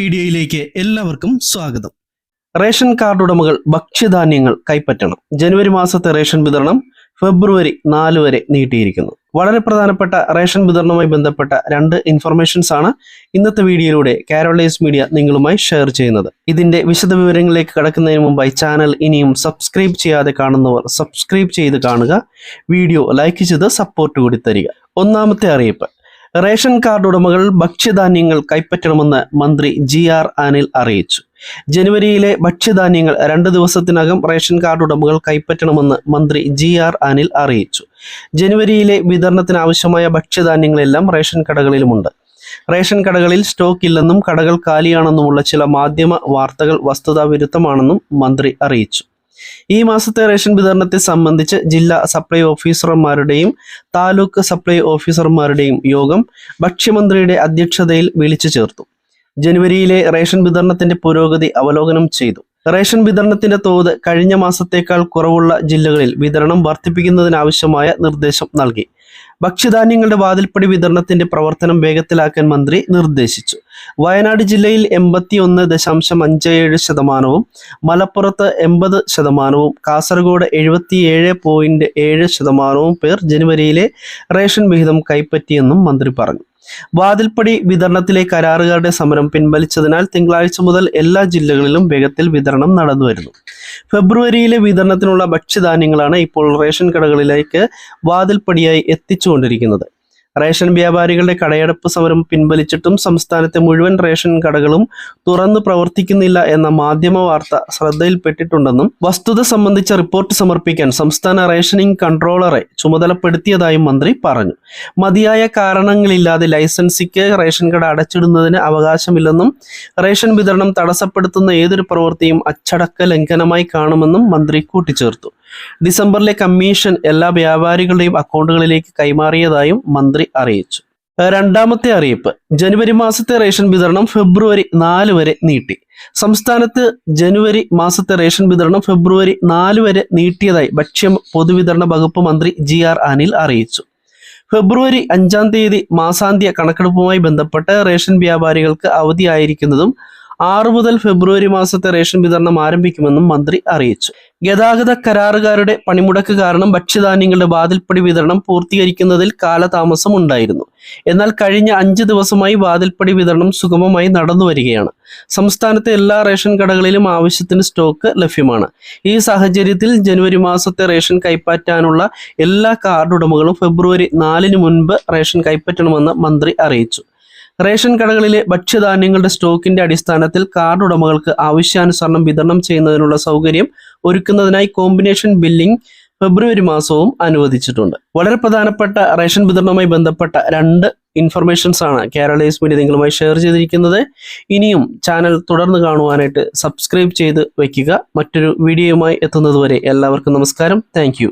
വീഡിയോയിലേക്ക് എല്ലാവർക്കും സ്വാഗതം. റേഷൻ കാർഡ് ഉടമകൾ ഭക്ഷ്യധാന്യങ്ങൾ കൈപ്പറ്റണം. ജനുവരി മാസത്തെ റേഷൻ വിതരണം ഫെബ്രുവരി നാല് വരെ നീട്ടിയിരിക്കുന്നു. വളരെ പ്രധാനപ്പെട്ട റേഷൻ വിതരണവുമായി ബന്ധപ്പെട്ട രണ്ട് ഇൻഫർമേഷൻസ് ആണ് ഇന്നത്തെ വീഡിയോയിലൂടെ കാരോളൈസ് മീഡിയ നിങ്ങളുമായി ഷെയർ ചെയ്യുന്നത്. ഇതിന്റെ വിശദ വിവരങ്ങളിലേക്ക് കടക്കുന്നതിന് മുമ്പായി ചാനൽ ഇനിയും സബ്സ്ക്രൈബ് ചെയ്യാതെ കാണുന്നവർ സബ്സ്ക്രൈബ് ചെയ്ത് കാണുക. വീഡിയോ ലൈക്ക് ചെയ്ത് സപ്പോർട്ട് കൂടി തരിക. ഒന്നാമത്തെ അറിയിപ്പ്. റേഷൻ കാർഡ് ഉടമകൾ ഭക്ഷ്യധാന്യങ്ങൾ കൈപ്പറ്റണമെന്ന് മന്ത്രി ജി ആർ അനിൽ അറിയിച്ചു. ജനുവരിയിലെ ഭക്ഷ്യധാന്യങ്ങൾ രണ്ട് ദിവസത്തിനകം റേഷൻ കാർഡ് ഉടമകൾ കൈപ്പറ്റണമെന്ന് മന്ത്രി ജി ആർ അനിൽ അറിയിച്ചു. ജനുവരിയിലെ വിതരണത്തിനാവശ്യമായ ഭക്ഷ്യധാന്യങ്ങളെല്ലാം റേഷൻ കടകളിലുമുണ്ട്. റേഷൻ കടകളിൽ സ്റ്റോക്ക് ഇല്ലെന്നും കടകൾ കാലിയാണെന്നുമുള്ള ചില മാധ്യമ വാർത്തകൾ വസ്തുതാവിരുദ്ധമാണെന്നും മന്ത്രി അറിയിച്ചു. ഈ മാസത്തെ റേഷൻ വിതരണത്തെ സംബന്ധിച്ച് ജില്ലാ സപ്ലൈ ഓഫീസർമാരുടെയും താലൂക്ക് സപ്ലൈ ഓഫീസർമാരുടെയും യോഗം ഭക്ഷ്യമന്ത്രിയുടെ അധ്യക്ഷതയിൽ വിളിച്ചു ചേർത്തു. ജനുവരിയിലെ റേഷൻ വിതരണത്തിന്റെ പുരോഗതി അവലോകനം ചെയ്തു. റേഷൻ വിതരണത്തിന്റെ തോത് കഴിഞ്ഞ മാസത്തേക്കാൾ കുറവുള്ള ജില്ലകളിൽ വിതരണം വർദ്ധിപ്പിക്കുന്നതിനാവശ്യമായ നിർദ്ദേശം നൽകി. ഭക്ഷ്യധാന്യങ്ങളുടെ വാതിൽപ്പടി വിതരണത്തിന്റെ പ്രവർത്തനം വേഗത്തിലാക്കാൻ മന്ത്രി നിർദ്ദേശിച്ചു. വയനാട് ജില്ലയിൽ എൺപത്തി ഒന്ന് ദശാംശം അഞ്ച് ഏഴ് ശതമാനവും മലപ്പുറത്ത് എൺപത് ശതമാനവും കാസർഗോഡ് എഴുപത്തിയേഴ് പോയിന്റ് ഏഴ് ശതമാനവും പേർ ജനുവരിയിലെ റേഷൻ വിഹിതം കൈപ്പറ്റിയെന്നും മന്ത്രി പറഞ്ഞു. വാതിൽപ്പടി വിതരണത്തിലെ കരാറുകാരുടെ സമരം പിൻവലിച്ചതിനാൽ തിങ്കളാഴ്ച മുതൽ എല്ലാ ജില്ലകളിലും വേഗത്തിൽ വിതരണം നടന്നുവരുന്നു ഫെബ്രുവരിയിലെ വിതരണത്തിനുള്ള ഭക്ഷ്യധാന്യങ്ങളാണ് ഇപ്പോൾ റേഷൻ കടകളിലേക്ക് വാതിൽപ്പടിയായി എത്തിച്ചുകൊണ്ടിരിക്കുന്നത്. റേഷൻ വ്യാപാരികളുടെ കടയടപ്പ് സമരം പിൻവലിച്ചിട്ടും സംസ്ഥാനത്തെ മുഴുവൻ റേഷൻ കടകളും തുറന്നു പ്രവർത്തിക്കുന്നില്ല എന്ന മാധ്യമ വാർത്ത ശ്രദ്ധയിൽപ്പെട്ടിട്ടുണ്ടെന്നും വസ്തുത സംബന്ധിച്ച റിപ്പോർട്ട് സമർപ്പിക്കാൻ സംസ്ഥാന റേഷനിംഗ് കൺട്രോളറെ ചുമതലപ്പെടുത്തിയതായും മന്ത്രി പറഞ്ഞു. മതിയായ കാരണങ്ങളില്ലാതെ ലൈസൻസിക്ക് റേഷൻ കട അടച്ചിടുന്നതിന് അവകാശമില്ലെന്നും റേഷൻ വിതരണം തടസ്സപ്പെടുത്തുന്ന ഏതൊരു പ്രവൃത്തിയും അച്ചടക്ക ലംഘനമായി കാണുമെന്നും മന്ത്രി കൂട്ടിച്ചേർത്തു. ഡിസംബറിലെ കമ്മീഷൻ എല്ലാ വ്യാപാരികളുടെയും അക്കൗണ്ടുകളിലേക്ക് കൈമാറിയതായും മന്ത്രി അറിയിച്ചു. രണ്ടാമത്തെ അറിയിപ്പ്. ജനുവരി മാസത്തെ റേഷൻ വിതരണം ഫെബ്രുവരി നാല് വരെ നീട്ടി. സംസ്ഥാനത്ത് ജനുവരി മാസത്തെ റേഷൻ വിതരണം ഫെബ്രുവരി നാല് വരെ നീട്ടിയതായി ഭക്ഷ്യ പൊതുവിതരണ വകുപ്പ് മന്ത്രി ജി ആർ അനിൽ അറിയിച്ചു. ഫെബ്രുവരി അഞ്ചാം തീയതി മാസാന്ത്യ കണക്കെടുപ്പുമായി ബന്ധപ്പെട്ട് റേഷൻ വ്യാപാരികൾക്ക് അവധിയായിരിക്കുന്നതും ആറ് മുതൽ ഫെബ്രുവരി മാസത്തെ റേഷൻ വിതരണം ആരംഭിക്കുമെന്നും മന്ത്രി അറിയിച്ചു. ഗതാഗത കരാറുകാരുടെ പണിമുടക്ക് കാരണം ഭക്ഷ്യധാന്യങ്ങളുടെ വാതിൽപ്പടി വിതരണം പൂർത്തീകരിക്കുന്നതിൽ കാലതാമസം ഉണ്ടായിരുന്നു. എന്നാൽ കഴിഞ്ഞ അഞ്ച് ദിവസമായി വാതിൽപ്പടി വിതരണം സുഗമമായി നടന്നു വരികയാണ്. സംസ്ഥാനത്തെ എല്ലാ റേഷൻ കടകളിലും ആവശ്യത്തിന് സ്റ്റോക്ക് ലഭ്യമാണ്. ഈ സാഹചര്യത്തിൽ ജനുവരി മാസത്തെ റേഷൻ കൈപ്പറ്റാനുള്ള എല്ലാ കാർഡ് ഉടമകളും ഫെബ്രുവരി നാലിന് മുൻപ് റേഷൻ കൈപ്പറ്റണമെന്ന് മന്ത്രി അറിയിച്ചു. റേഷൻ കടകളിലെ ഭക്ഷ്യധാന്യങ്ങളുടെ സ്റ്റോക്കിന്റെ അടിസ്ഥാനത്തിൽ കാർഡ് ഉടമകൾക്ക് ആവശ്യാനുസരണം വിതരണം ചെയ്യുന്നതിനുള്ള സൗകര്യം ഒരുക്കുന്നതിനായി കോമ്പിനേഷൻ ബില്ലിംഗ് ഫെബ്രുവരി മാസവും അനുവദിച്ചിട്ടുണ്ട്. വളരെ പ്രധാനപ്പെട്ട റേഷൻ വിതരണവുമായി ബന്ധപ്പെട്ട രണ്ട് ഇൻഫർമേഷൻസ് ആണ് കേരളീസ് മീഡിയ നിങ്ങളുമായി ഷെയർ ചെയ്തിരിക്കുന്നത്. ഇനിയും ചാനൽ തുടർന്ന് കാണുവാനായിട്ട് സബ്സ്ക്രൈബ് ചെയ്ത് വയ്ക്കുക. മറ്റൊരു വീഡിയോയുമായി എത്തുന്നതുവരെ എല്ലാവർക്കും നമസ്കാരം. താങ്ക്